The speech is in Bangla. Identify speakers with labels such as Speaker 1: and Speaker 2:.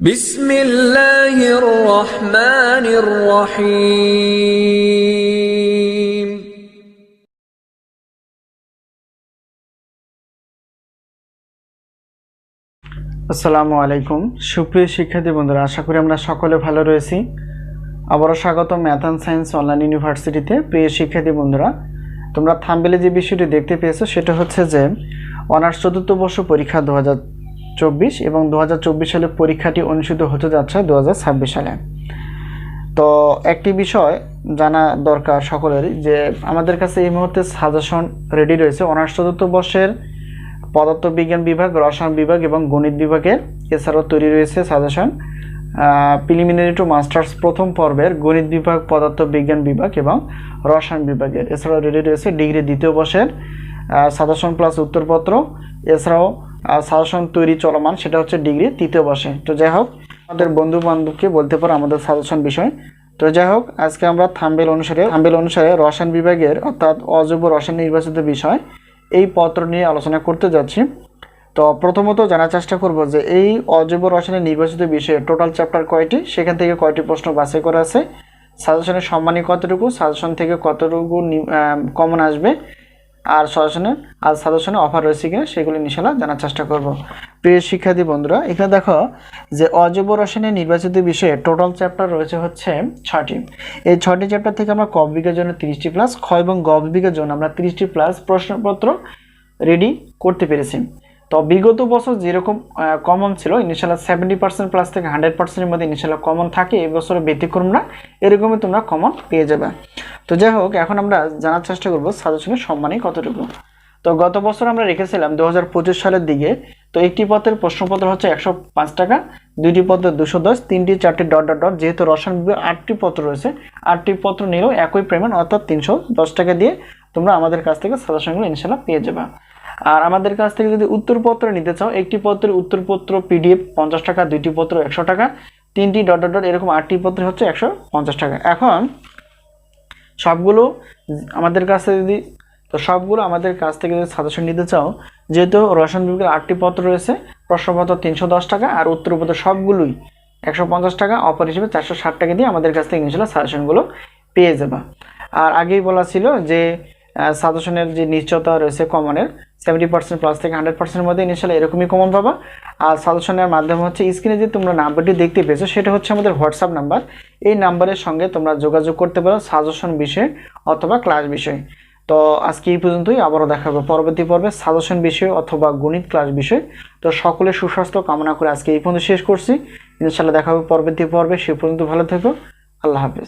Speaker 1: بسم الله الرحمن الرحيم
Speaker 2: আসসালামু আলাইকুম সুপ্রিয় শিক্ষার্থী বন্ধুরা আশা করি আমরা সকলে ভালো রয়েছি আবারও স্বাগত ম্যাথ অ্যান্ড সায়েন্স অনলাইন ইউনিভার্সিটিতে প্রিয় শিক্ষার্থী বন্ধুরা তোমরা থাম্বেলে যে বিষয়টি দেখতে পেয়েছো সেটা হচ্ছে যে অনার্স চতুর্থ বর্ষ পরীক্ষা দু চব্বিশ এবং দু হাজার চব্বিশ সালে পরীক্ষাটি অনুষ্ঠিত হতে যাচ্ছে দু হাজার ছাব্বিশ সালে। তো একটি বিষয় জানা দরকার সকলেরই যে আমাদের কাছে এই মুহূর্তে সাজেশন রেডি রয়েছে। অনার্স চতুর্থ বর্ষের পদার্থবিজ্ঞান বিভাগ, রসায়ন বিভাগ এবং গণিত বিভাগের এছাড়াও তৈরি রয়েছে সাজেশন প্রিলিমিনারি টু মাস্টার্স প্রথম পর্বের গণিত বিভাগ, পদার্থবিজ্ঞান বিভাগ এবং রসায়ন বিভাগের। এছাড়াও রেডি রয়েছে ডিগ্রি দ্বিতীয় বর্ষের সাজেশন প্লাস উত্তরপত্র। এছাড়াও সাজেশন তৈরি চলমান, সেটা হচ্ছে ডিগ্রি তৃতীয় বর্ষে। তো যাই হোক, আমাদের বন্ধু বান্ধবকে বলতে পারো আমাদের সাজেশন বিষয়। তো যাই হোক, আজকে আমরা থাম্বেল অনুসারে থাম্বেল অনুসারে রসায়ন বিভাগের, অর্থাৎ অজৈব রসায়ন নির্বাচিত বিষয়, এই পত্র নিয়ে আলোচনা করতে যাচ্ছি। তো প্রথমত জানার চেষ্টা করব যে এই অজৈব রসায়নের নির্বাচিত বিষয়ে টোটাল চ্যাপ্টার কয়টি? সেখান থেকে কয়টি প্রশ্ন বাছাই করা আছে? সাজেশনের সম্মানী কতটুকু? সাজেশন থেকে কতটুকু কমন আসবে? আর সরাসরি আর সাজেশনে অফার রয়েছে কিনা সেগুলো নিশালা জানার চেষ্টা করব। প্রিয় শিক্ষার্থী বন্ধুরা, এখানে দেখো যে অজৈব রসায়নের নির্বাচিত বিষয়ে টোটাল চ্যাপ্টার রয়েছে হচ্ছে ছটি এই ছটি চ্যাপ্টার থেকে আমরা ক বিঘের জন্য তিরিশটি প্লাস খ এবং গ বিঘের জন্য আমরা তিরিশটি প্লাস প্রশ্নপত্র রেডি করতে পেরেছি। তো বিগত বছর যেরকম কমন ছিল ইনশাল্লাহ সেভেন্টি পার্সেন্ট প্লাস থেকে হান্ড্রেড পার্সেন্টের মধ্যে ইনশাল্লাহ কমন থাকে, এই বছরে ব্যতিক্রম না, এরকমই তোমরা কমন পেয়ে যাবে। তো যাই হোক, এখন আমরা জানার চেষ্টা করব সাজেশনের সম্মানই কতটুকু। তো গত বছর আমরা রেখেছিলাম দু হাজার পঁচিশ সালের দিকে, তো একটি পথের প্রশ্নপত্র হচ্ছে একশো পাঁচ টাকা, দুইটি পত্রের দুশো দশ, তিনটি চারটি ডট ডট ডট, যেহেতু রসায়ন বিভাগ আটটি পত্র রয়েছে, আটটি পত্র নিলেও একই পেমেন্ট অর্থাৎ তিনশো দশ টাকা দিয়ে তোমরা আমাদের কাছ থেকে সাজেশনগুলো ইনশাল্লাহ পেয়ে যাবে। আর আমাদের কাছ থেকে যদি উত্তরপত্র নিতে চাও, একটি পত্রের উত্তরপত্র পিডিএফ পঞ্চাশ টাকা, দুইটি পত্র, একশো টাকা, তিনটি ডট ডট এরকম আটটি পত্র হচ্ছে একশো পঞ্চাশ টাকা। এখন, সবগুলো আমাদের কাছে যদি, তো সবগুলো আমাদের কাছ থেকে যদি সাজেশন নিতে চাও, যেহেতু রসায়ন বিভাগের আটটি পত্র রয়েছে, প্রশ্নপত্র তিনশো দশ টাকা আর উত্তরপত্র সবগুলোই একশো পঞ্চাশ টাকা, অপর হিসেবে চারশো ষাট টাকা দিয়ে আমাদের কাছ থেকে ইনশাল্লাহ সাজেশনগুলো পেয়ে যাবা। আর আগেই বলা ছিল যে সাজেশনের যে নিশ্চয়তা রয়েছে কমনের সেভেন্টি পার্সেন্ট প্লাস থেকে হান্ড্রেড পার্সেন্টের মধ্যে ইনশাল্লাহ এরকমই কমন পাবা। আর সাজেশনের মাধ্যমে হচ্ছে স্ক্রিনে যে তোমরা নাম্বারটি দেখতে পেয়েছ, সেটা হচ্ছে আমাদের হোয়াটসঅ্যাপ নাম্বার। এই নাম্বারের সঙ্গে তোমরা যোগাযোগ করতে পারো সাজেশন বিষয়ে অথবা ক্লাস বিষয়ে। তো আজকে এই পর্যন্তই, আবারও দেখা হবে পরবর্তী পর্বে সাজেশন বিষয় অথবা গণিত ক্লাস বিষয়। তো সকলের সুস্বাস্থ্য কামনা করে আজকে এই পর্যন্ত শেষ করছি। ইনশাল্লাহ দেখা হবে পরবর্তী পর্বে, সে পর্যন্ত ভালো থেকো। আল্লাহ হাফেজ।